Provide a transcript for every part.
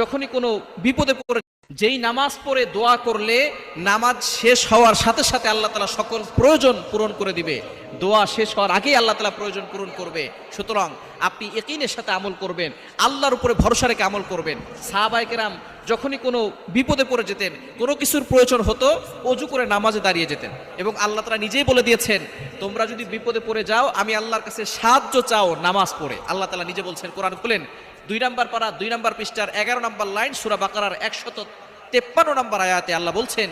যখনই কোনো বিপদে পড়ে, যেই নামাজ পড়ে দোয়া করলে নামাজ শেষ হওয়ার সাথে সাথে আল্লাহ তালা সকল প্রয়োজন পূরণ করে দিবে। দোয়া শেষ হওয়ার আগেই আল্লাহ তালা প্রয়োজন পূরণ করবে। সুতরাং আপনি একিনের সাথে আমল করবেন, আল্লাহর উপরে ভরসা রেখে আমল করবেন। সাহাবাইকেরাম যখনই কোনো বিপদে পড়ে যেতেন, কোনো কিছুর প্রয়োজন হতো, অজু করে নামাজে দাঁড়িয়ে যেতেন এবং আল্লাহ তালা নিজেই বলে দিয়েছেন, তোমরা যদি বিপদে পড়ে যাও, আমি আল্লাহর কাছে সাহায্য চাও নামাজ পড়ে। আল্লাহ তালা নিজে বলছেন, কোরআন খুলেন। দুই নম্বর পারা দুই নম্বর পৃষ্ঠার এগারো নম্বর লাইন, সুরা বাকারার একশত তেপ্পান্ন নম্বর আয়াতে আল্লাহ বলছেন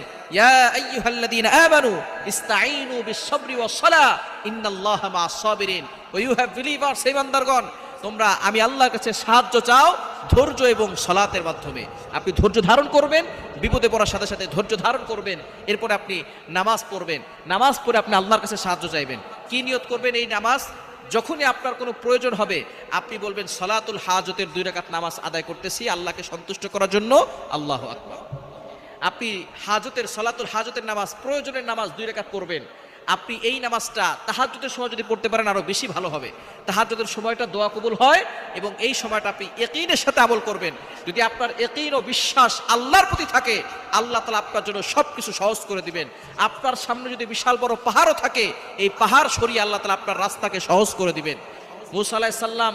তোমরা, আমি আল্লাহর কাছে সাহায্য চাও ধৈর্য এবং সলাতের মাধ্যমে। আপনি ধৈর্য ধারণ করবেন, বিপদে পড়ার সাথে সাথে ধৈর্য ধারণ করবেন, এরপরে আপনি নামাজ পড়বেন। নামাজ পড়ে আপনি আল্লাহর কাছে সাহায্য চাইবেন। কি নিয়ত করবেন এই নামাজ? যখনই আপনার কোনো প্রয়োজন হবে, আপনি বলবেন, সলাতুল হাজতের দুই রাকাত নামাজ আদায় করতেছি, আল্লাহকে সন্তুষ্ট করার জন্য আল্লাহ আকবর। আপনি হাজতের, সলাতুল হাজতের নামাজ, প্রয়োজনের নামাজ দুই রেখাত পড়বেন। আপনি এই নামাজটা তাহাজ্জুদের সময় যদি পড়তে পারেন আরও বেশি ভালো হবে। তাহাজ্জুদের সময়টা দোয়া কবুল হয় এবং এই সময়টা আপনি একিনের সাথে আমল করবেন। যদি আপনার একিন ও বিশ্বাস আল্লাহর প্রতি থাকে, আল্লাহ তালা আপনার জন্য সব কিছু সহজ করে দিবেন। আপনার সামনে যদি বিশাল বড় পাহাড়ও থাকে, এই পাহাড় সরিয়ে আল্লাহ তালা আপনার রাস্তাকে সহজ করে দিবেন। মুসা আলাহিসাল্লাম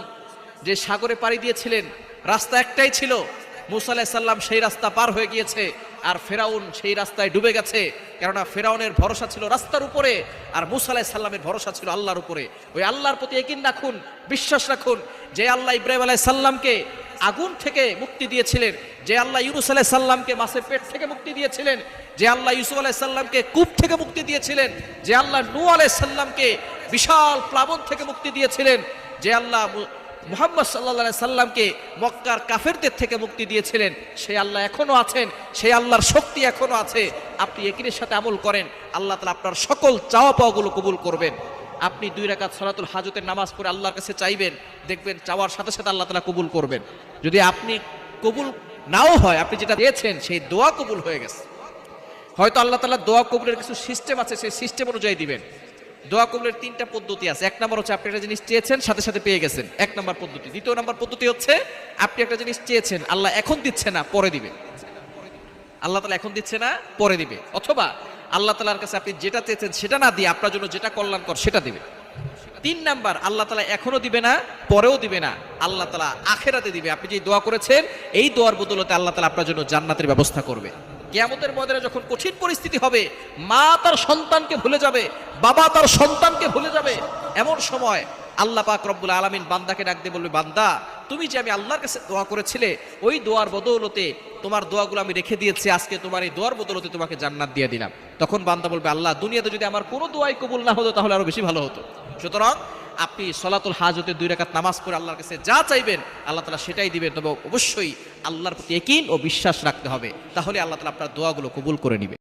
যে সাগরে পাড়ি দিয়েছিলেন, রাস্তা একটাই ছিল। মুসা আলাহিসাল্লাম সেই রাস্তা পার হয়ে গিয়েছে। আর ফেরাউন সেই রাস্তায় ডুবে গেছে। কেননা ফেরাউনের ভরসা ছিল রাস্তার উপরে, আর মুসা আলাহিসাল্লামের ভরসা ছিল আল্লাহর উপরে। ওই আল্লাহর প্রতি একিন রাখুন, বিশ্বাস রাখুন যে আল্লাহ ইব্রাহিম আলাইসাল্লামকে আগুন থেকে মুক্তি দিয়েছিলেন, যে আল্লাহ ইউনুস আলাহ সাল্লামকে মাছের পেট থেকে মুক্তি দিয়েছিলেন, যে আল্লাহ ইউসুফ আলাহ সাল্লামকে কূপ থেকে মুক্তি দিয়েছিলেন, যে আল্লাহ নু আলাহ সাল্লামকে বিশাল প্লাবন থেকে মুক্তি দিয়েছিলেন, যে আল্লাহ মুহাম্মদ সাল্লাহ সাল্লামকে মক্কার কাফেরদের থেকে মুক্তি দিয়েছিলেন। সেই আল্লাহ এখনও আছেন সেই আল্লাহর শক্তি এখনও আছে। আপনি একিনের সাথে আমল করেন, আল্লাহ তালা আপনার সকল চাওয়া পাওয়াগুলো কবুল করবেন। আপনি দুই রাকাত সলাতুল হাজতের নামাজ পড়ে আল্লাহর কাছে চাইবেন, দেখবেন চাওয়ার সাথে সাথে আল্লাহ তালা কবুল করবেন। যদি আপনি কবুল নাও হয়, আপনি যেটা দিয়েছেন, সেই দোয়া কবুল হয়ে গেছে। হয়তো আল্লাহ তালা দোয়া কবুলের কিছু সিস্টেম আছে, সেই সিস্টেম অনুযায়ী দিবেন। দোয়া কবুলের তিনটা পদ্ধতি আছে। এক নম্বর হচ্ছে আপনি একটা জিনিস চেয়েছেন, সাথে সাথে পেয়ে গেছেন। এক নম্বর পদ্ধতি। দ্বিতীয় নম্বর পদ্ধতি হচ্ছে, আপনি একটা জিনিস চেয়েছেন, আল্লাহ এখন দিচ্ছে না, পরে দিবে। আল্লাহ তালা এখন দিচ্ছে না, পরে দিবে। অথবা আল্লাহ তালার কাছে আপনি যেটা চেয়েছেন সেটা না দিয়ে আপনার জন্য যেটা কল্যাণকর সেটা দিবে। তিন নাম্বার, আল্লাহ তালা এখনও দিবে না, পরেও দিবে না, আল্লাহ তালা আখেরাতে দিবে। আপনি যে দোয়া করেছেন, এই দোয়ার বদলতে আল্লাহ তালা আপনার জন্য জান্নাতের ব্যবস্থা করবে। কেয়ামতের ময়দানে যখন কঠিন পরিস্থিতি হবে, মা তার সন্তানকে ভুলে যাবে, বাবা তার সন্তানকে ভুলে যাবে, এমন সময় আল্লাহ পাক রব্বুল আলমিন বান্দাকে ডাক দিয়ে বলবে, বান্দা, তুমি যে আমি আল্লাহর কাছে দোয়া করেছিলে, ওই দোয়ার বদৌলতে তোমার দোয়াগুলো আমি রেখে দিয়েছি, আজকে তোমার এই দোয়ার বদৌলতে তোমাকে জান্নাত দিয়ে দিলাম। তখন বান্দা বলবে, আল্লাহ, দুনিয়াতে যদি আমার কোনো দোয়াই কবুল না হতো, তাহলে আরও বেশি ভালো হতো। সুতরাং আপনি সলাতুল হাজতে দুই রাকাত নামাজ পড়ে আল্লাহর কাছে যা চাইবেন, আল্লাহ তালা সেটাই দিবেন। তবে অবশ্যই আল্লাহর প্রতি একিন ও বিশ্বাস রাখতে হবে। তাহলে আল্লাহ তালা আপনার দোয়াগুলো কবুল করে নিবে।